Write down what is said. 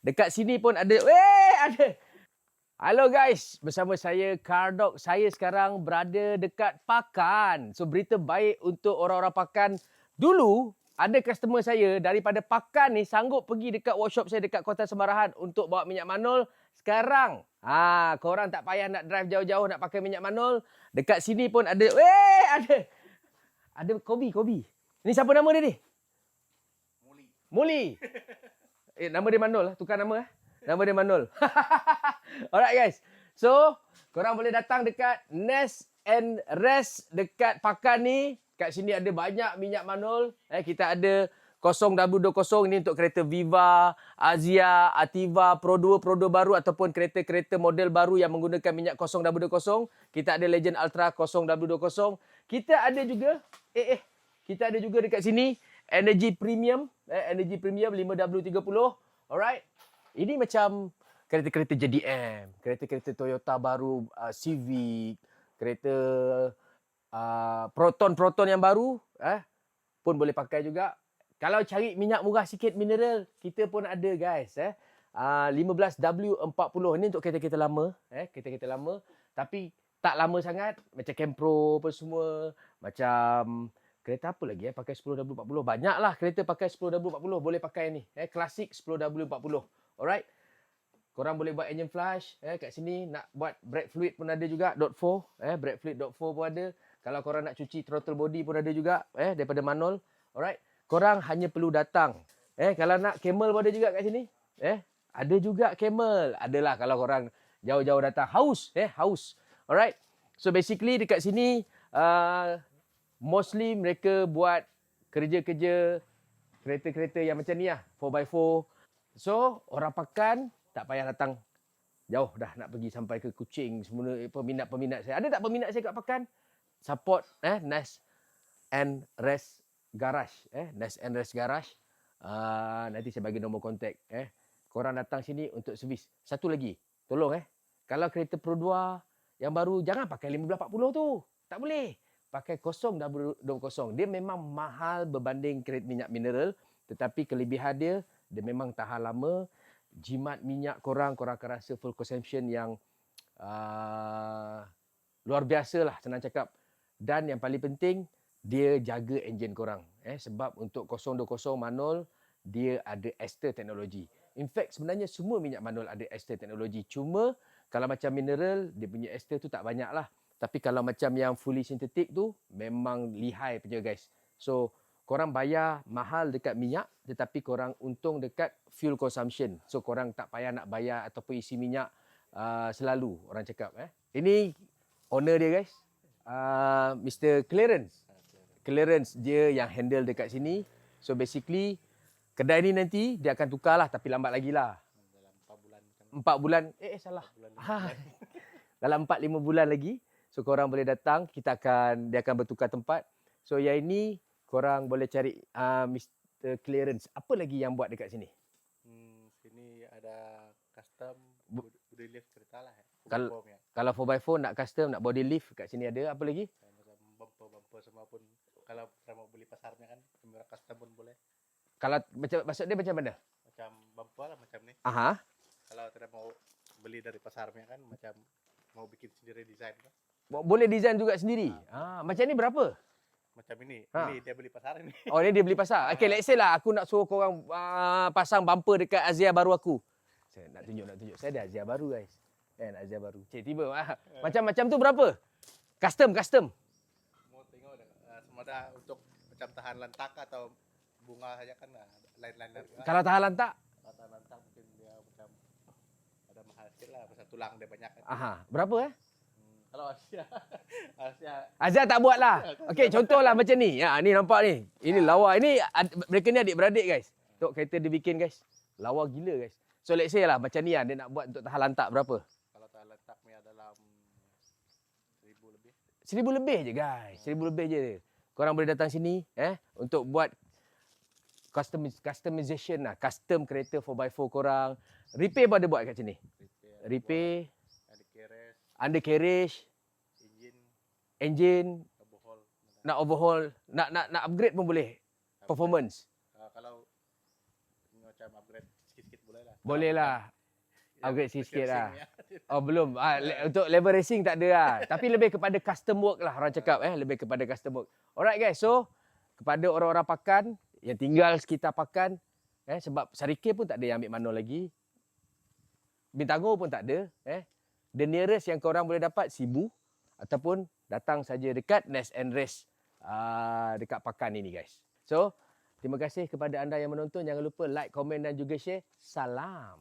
Dekat sini pun ada. Weh, ada. Hello guys, bersama saya Kardok. Saya sekarang berada dekat Pakan. So berita baik untuk orang-orang Pakan. Dulu ada customer saya daripada Pakan ni sanggup pergi dekat workshop saya dekat Kota Semarahan untuk bawa minyak manol. Sekarang, ha, korang tak payah nak drive jauh-jauh nak pakai minyak manol. Dekat sini pun ada. Weh, ada. Ada Kobi, Kobi. Ni siapa nama dia ni? Muli. Muli. Eh, nama dia Manol lah. Tukar nama eh. Nama dia Manol. Alright guys. So, korang boleh datang dekat Nest and Rest dekat Pakan ni. Kat sini ada banyak minyak Manol. Eh, kita ada 0W20 ni untuk kereta Viva, Azia, Ativa, Pro 2, Pro 2 baru ataupun kereta-kereta model baru yang menggunakan minyak 0W20. Kita ada Legend Ultra 0W20. Kita ada juga, eh eh, kita ada juga dekat sini Energy Premium, eh, Energy Premium 5W30. Alright. Ini macam kereta-kereta JDM, kereta-kereta Toyota baru, uh, Civic, kereta uh, Proton-Proton yang baru, eh, pun boleh pakai juga. Kalau cari minyak murah sikit mineral, kita pun ada guys. Eh. Uh, 15W40 ini untuk kereta-kereta lama. Eh, kereta-kereta lama. Tapi tak lama sangat. Macam Campro apa semua. Macam kereta apa lagi eh pakai 10W40. Banyaklah kereta pakai 10W40 boleh pakai ni. Eh klasik 10W40. Alright. Korang boleh buat engine flush eh kat sini nak buat brake fluid pun ada juga dot 4 eh brake fluid dot 4 pun ada. Kalau korang nak cuci throttle body pun ada juga eh daripada Manol. Alright. Korang hanya perlu datang. Eh kalau nak camel pun ada juga kat sini. Eh ada juga camel. Adalah kalau korang jauh-jauh datang haus eh haus. Alright. So basically dekat sini uh, mostly mereka buat kerja-kerja kereta-kereta yang macam ni lah. 4x4. So, orang pakan tak payah datang jauh dah nak pergi sampai ke Kuching semua eh, peminat-peminat saya. Ada tak peminat saya kat pakan? Support eh Nest and Rest Garage eh Nest and Rest Garage. Uh, nanti saya bagi nombor kontak eh. Korang datang sini untuk servis. Satu lagi, tolong eh. Kalau kereta Pro 2 yang baru jangan pakai 1540 tu. Tak boleh pakai 0W20. Dia memang mahal berbanding kereta minyak mineral. Tetapi kelebihan dia, dia memang tahan lama. Jimat minyak korang, korang akan rasa full consumption yang uh, luar biasa lah senang cakap. Dan yang paling penting, dia jaga enjin korang. Eh, sebab untuk 020 Manol, dia ada ester teknologi. In fact, sebenarnya semua minyak Manol ada ester teknologi. Cuma kalau macam mineral, dia punya ester tu tak banyak lah. Tapi kalau macam yang fully synthetic tu memang lihai punya guys. So korang bayar mahal dekat minyak tetapi korang untung dekat fuel consumption. So korang tak payah nak bayar ataupun isi minyak uh, selalu orang cakap eh. Ini owner dia guys. Uh, Mr. Clarence. Clarence dia yang handle dekat sini. So basically kedai ni nanti dia akan tukar lah tapi lambat lagi lah. Dalam 4 bulan macam Empat bulan. Eh, eh salah. bulan. Dalam 4 5 bulan lagi. So korang boleh datang, kita akan dia akan bertukar tempat. So yang ini korang boleh cari uh, Mr Clearance. Apa lagi yang buat dekat sini? Hmm, sini ada custom body lift kereta lah. Eh. Kal- Form ya. Kalau 4x4 nak custom, nak body lift kat sini ada. Apa lagi? Macam bumper-bumper semua pun kalau mau beli pasarnya kan kamera custom pun boleh. Kalau macam maksud dia macam mana? Macam bumper lah macam ni. Aha. Kalau kita mau beli dari pasarnya kan macam mau bikin sendiri desain kan. Bo- Boleh design juga sendiri. Ah, macam ni berapa? Macam ini. Ha. Ini dia beli pasar ini. Oh, ni dia beli pasang. Okay, let's say lah aku nak suruh korang uh, pasang bumper dekat Azia baru aku. Saya nak tunjuk, nak tunjuk. Saya ada Azia baru guys. Kan, Azia baru. Cik, tiba. Ah. Macam-macam tu berapa? Custom, custom. mau tengok dah, uh, semua untuk macam tahan lantak atau bunga saja kan lain-lain harga. Kalau tahan lantak, Kalau tahan lantak mungkin dia macam ada mahal sikit lah pasal tulang dia banyak kan. aha, berapa eh? Kalau Asia Asia Azia tak buat lah. Okey, contohlah macam ni. Ha, ni nampak ni. Ini lawa. Ini ad- mereka ni adik-beradik guys. Tok kereta dia bikin guys. Lawa gila guys. So let's say lah macam ni lah. Dia nak buat untuk tahan lantak berapa? kalau tahan lantak ni dalam seribu lebih. Seribu lebih je guys. Seribu lebih je. Korang boleh datang sini eh untuk buat custom customization lah. Custom kereta 4x4 korang. Repair pun ada buat kat sini. Repair, Repair, ada keres, undercarriage, engine, engine, overhaul. nak overhaul, nak nak nak upgrade pun boleh. Performance. Uh, kalau macam upgrade sikit-sikit boleh lah. Boleh lah. Yang Upgrade sikit lah. racing-nya. Oh belum. Ah, le- untuk level racing tak ada lah. Tapi lebih kepada custom work lah orang cakap eh. Lebih kepada custom work. Alright guys. So kepada orang-orang pakan yang tinggal sekitar pakan eh sebab Sarike pun tak ada yang ambil manual lagi. Bintangor pun tak ada eh. The nearest yang korang boleh dapat Sibu ataupun datang saja dekat Nest and Rest uh, dekat pakan ini guys. So terima kasih kepada anda yang menonton. Jangan lupa like, komen dan juga share. Salam.